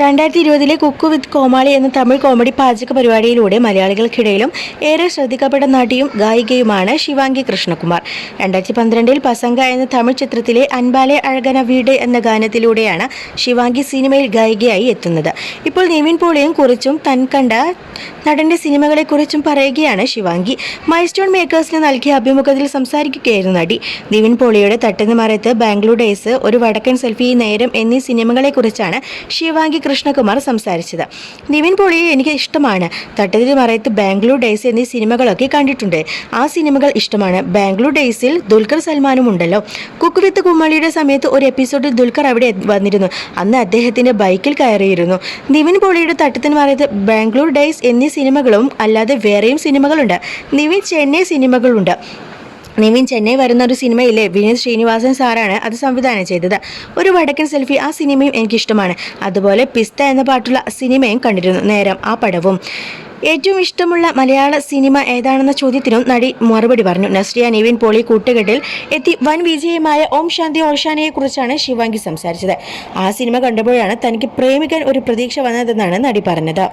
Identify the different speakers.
Speaker 1: രണ്ടായിരത്തി ഇരുപതിലെ കുക്കു വിത്ത് കോമാളി എന്ന തമിഴ് കോമഡി പാചക പരിപാടിയിലൂടെ മലയാളികൾക്കിടയിലും ഏറെ ശ്രദ്ധിക്കപ്പെട്ട നടിയും ഗായികയുമാണ് ശിവാംഗി കൃഷ്ണകുമാർ. രണ്ടായിരത്തി പന്ത്രണ്ടിൽ പസംഗ എന്ന തമിഴ് ചിത്രത്തിലെ അൻപാലെ അഴകന വീട് എന്ന ഗാനത്തിലൂടെയാണ് ശിവാംഗി സിനിമയിൽ ഗായികയായി എത്തുന്നത്. ഇപ്പോൾ നിവിൻ പോളിയും കുറിച്ചും തൻ കണ്ട നടന്റെ സിനിമകളെക്കുറിച്ചും പറയുകയാണ് ശിവാംഗി മൈൽസ്റ്റോൺ മേക്കേഴ്സിന് നൽകിയ അഭിമുഖത്തിൽ സംസാരിക്കുകയായിരുന്നു നടി. നിവിൻ പോളിയുടെ തട്ടുന്ന മറയത്ത് ബാംഗ്ലൂർ ഡേയ്സ് ഒരു വടക്കൻ സെൽഫി നേരം എന്നീ സിനിമകളെക്കുറിച്ചാണ് ശിവാംഗി കൃഷ്ണകുമാർ സംസാരിച്ചത്. നിവിൻ പോളിയെ എനിക്ക് ഇഷ്ടമാണ്. തട്ടതിരി മറയത്ത് ബാംഗ്ലൂർ ഡേയ്സ് എന്നീ സിനിമകളൊക്കെ കണ്ടിട്ടുണ്ട്. ആ സിനിമകൾ ഇഷ്ടമാണ്. ബാംഗ്ലൂർ ഡേയ്സിൽ ദുൽഖർ സൽമാനും ഉണ്ടല്ലോ. കുക്ക് വിത്ത് കുമ്മളിയുടെ സമയത്ത് ഒരു എപ്പിസോഡിൽ ദുൽഖർ അവിടെ വന്നിരുന്നു. അന്ന് അദ്ദേഹത്തിന്റെ ബൈക്കിൽ കയറിയിരുന്നു. നിവിൻ പോളിയുടെ തട്ടത്തിന് മറയത്ത് ബാംഗ്ലൂർ ഡേയ്സ് എന്നീ സിനിമകളും അല്ലാതെ വേറെയും സിനിമകളുണ്ട്. നിവിൻ ചെന്നൈ സിനിമകളുണ്ട്. നിവിൻ ചെന്നൈ വരുന്ന ഒരു സിനിമയിലെ വിനീത് ശ്രീനിവാസൻ സാറാണ് അത് സംവിധാനം ചെയ്തത്. ഒരു വടക്കൻ സെൽഫി ആ സിനിമയും എനിക്കിഷ്ടമാണ്. അതുപോലെ പിസ്ത എന്ന പാട്ടുള്ള സിനിമയും കണ്ടിരുന്നു നേരം ആ പടവും. ഏറ്റവും ഇഷ്ടമുള്ള മലയാള സിനിമ ഏതാണെന്ന ചോദ്യത്തിനും നടി മറുപടി പറഞ്ഞു. നസ്രിയ നിവിൻ പോളി കൂട്ടുകെട്ടിൽ എത്തി വൻ വിജയമായ ഓം ശാന്തി ഓർഷാനയെ കുറിച്ചാണ് ശിവാംഗി സംസാരിച്ചത്. ആ സിനിമ കണ്ടപ്പോഴാണ് തനിക്ക് പ്രേമിക്കാൻ ഒരു പ്രതീക്ഷ വന്നതെന്നാണ് നടി പറഞ്ഞത്.